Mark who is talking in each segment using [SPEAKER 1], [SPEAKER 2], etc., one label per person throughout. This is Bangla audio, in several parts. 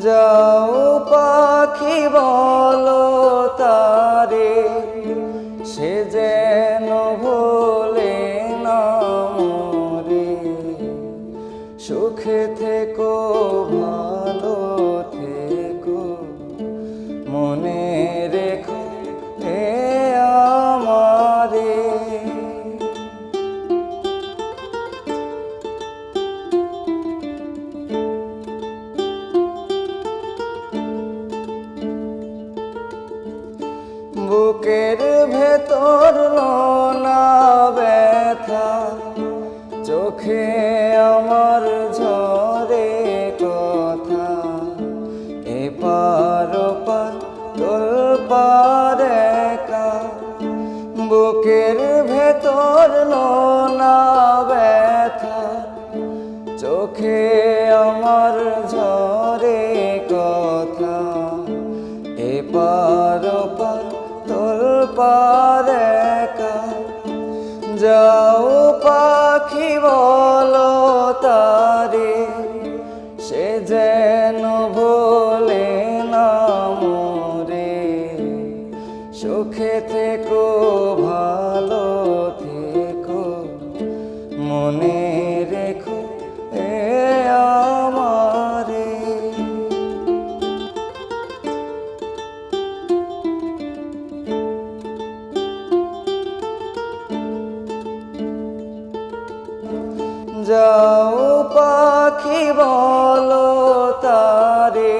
[SPEAKER 1] যাও পাখি বলো তারে সে যেন ভোলে নরে সুখে থেকে ভালো বুকের ভেতর না ব্যথা, চোখে আমার ঝরে কথা। এপার ওপার তোল পার একা, বুকের ভেতর না ব্যথা, চোখে আমার ঝরে কথা। এপার ওপার পার একা যাও পাখি বলো তারে সে যেন ভোলে না মরে। সুখে থেকো ভালো যাও পাখি বলো তারে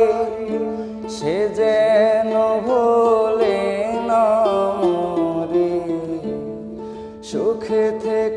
[SPEAKER 1] সে যেন ভোলে না সুখে থেকো